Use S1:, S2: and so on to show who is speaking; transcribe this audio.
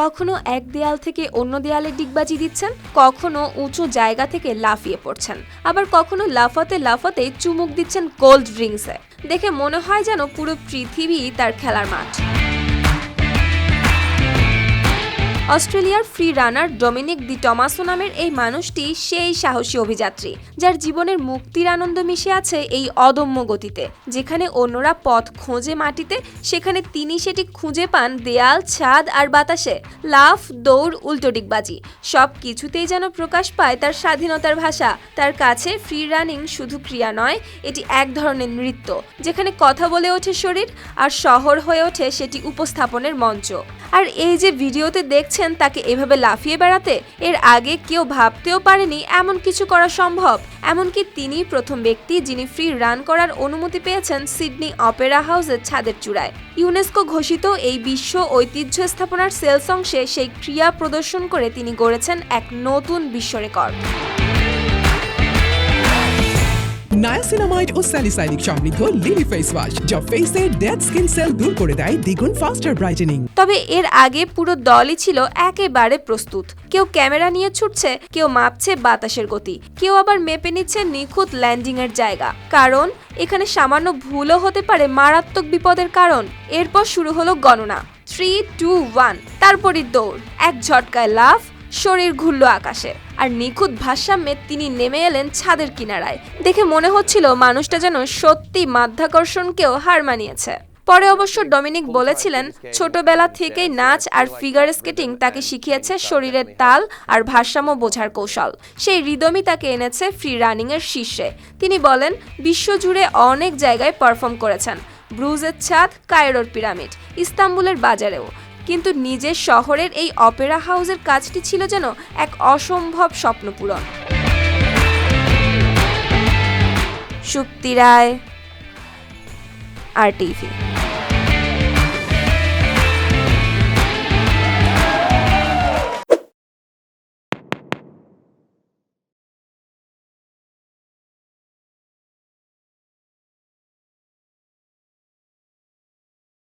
S1: কখনো এক দেয়াল থেকে অন্য দেয়ালে ডিগবাজি দিচ্ছেন? কখনো উঁচু জায়গা থেকে লাফিয়ে পড়ছেন? আবার কখনো লাফাতে লাফাতে চুমুক দিচ্ছেন কোল্ড ড্রিঙ্কসে দেখে মনে হয় যেন পুরো পৃথিবী তার খেলার মাঠ। অস্ট্রেলিয়ার ফ্রি রানার ডোমিনিক দি টমাসো নামের এই মানুষটি সেই সাহসী অভিযাত্রী, যার জীবনের মুক্তির আনন্দ মিশে আছে এই অদম্য গতিতে, যেখানে অন্যরা পথ খোঁজে মাটিতে, সেখানে তিনি সেটি খুঁজে পান দেয়াল, ছাদ আর বাতাসে। লাফ, দৌড়, উল্টো ডিগবাজি, সব কিছুতেই যেন প্রকাশ পায় তার স্বাধীনতার ভাষা। তার কাছে ফ্রি রানিং শুধু ক্রিয়া নয়, এটি এক ধরনের নৃত্য, যেখানে কথা বলে ওঠে শরীর আর শহর হয়ে ওঠে সেটি উপস্থাপনের মঞ্চ। আর এই যে ভিডিওতে দেখছেন তাকে এভাবে লাফিয়ে বেড়াতে, এর আগে কেউ ভাবতেও পারেনি এমন কিছু করা সম্ভব। এমনকি তিনি প্রথম ব্যক্তি যিনি ফ্রি রান করার অনুমতি পেয়েছেন সিডনি অপেরা হাউসের ছাদের চূড়ায়। ইউনেস্কো ঘোষিত এই বিশ্ব ঐতিহ্য স্থাপনার সেলস অংশে সেই ক্রিয়া প্রদর্শন করে তিনি গড়েছেন এক নতুন বিশ্ব রেকর্ড।
S2: নায়াসিনামাইড ও স্যালিসাইলিক সমৃদ্ধ লিলি ফেস ওয়াশ যা ফেসের ডেড স্কিন সেল দূর করে দেয় দ্বিগুণ ফাস্টার ব্রাইটেনিং
S1: তবে এর আগে পুরো দলই ছিল একেবারে প্রস্তুত। কেউ ক্যামেরা নিয়ে ছুটছে, কেউ মাপছে বাতাসের গতি, কেউ আবার মেপে নিচ্ছে নিখুঁত ল্যান্ডিং এর জায়গা। কারণ, এখানে সামান্য ভুলও হতে পারে মারাত্মক বিপদের কারণ। এরপর শুরু হলো গণনা। থ্রি টু ওয়ান তারপরই দৌড়। এক ঝটকায় লাফ শরীর ঘুরল আকাশে, আর নিখুঁত ভারসাম্যে তিনি নেমে এলেন ছাদের কিনারায়। দেখে মনে হচ্ছিল মানুষটা যেন সত্যি মাধ্যাকর্ষণকেও হার মানিয়েছে। পরে অবশ্য ডমিনিক বলেছিলেন, ছোটবেলা থেকেই নাচ আর ফিগার স্কেটিং তাকে শিখিয়েছে শরীরের তাল আর ভারসাম্য বোঝার কৌশল। সেই রিদমই তাকে এনেছে ফ্রি রানিং এর শীর্ষে। তিনি বলেন, বিশ্বজুড়ে অনেক জায়গায় পারফর্ম করেছেন। ব্রুজের ছাদ, কায়রোর পিরামিড, ইস্তাম্বুলের বাজারেও। কিন্তু নিজের শহরের এই অপেরা হাউসের কাজটি ছিল যেন এক অসম্ভব স্বপ্ন পূরণ সুপ্তি রায়, আর টিভি।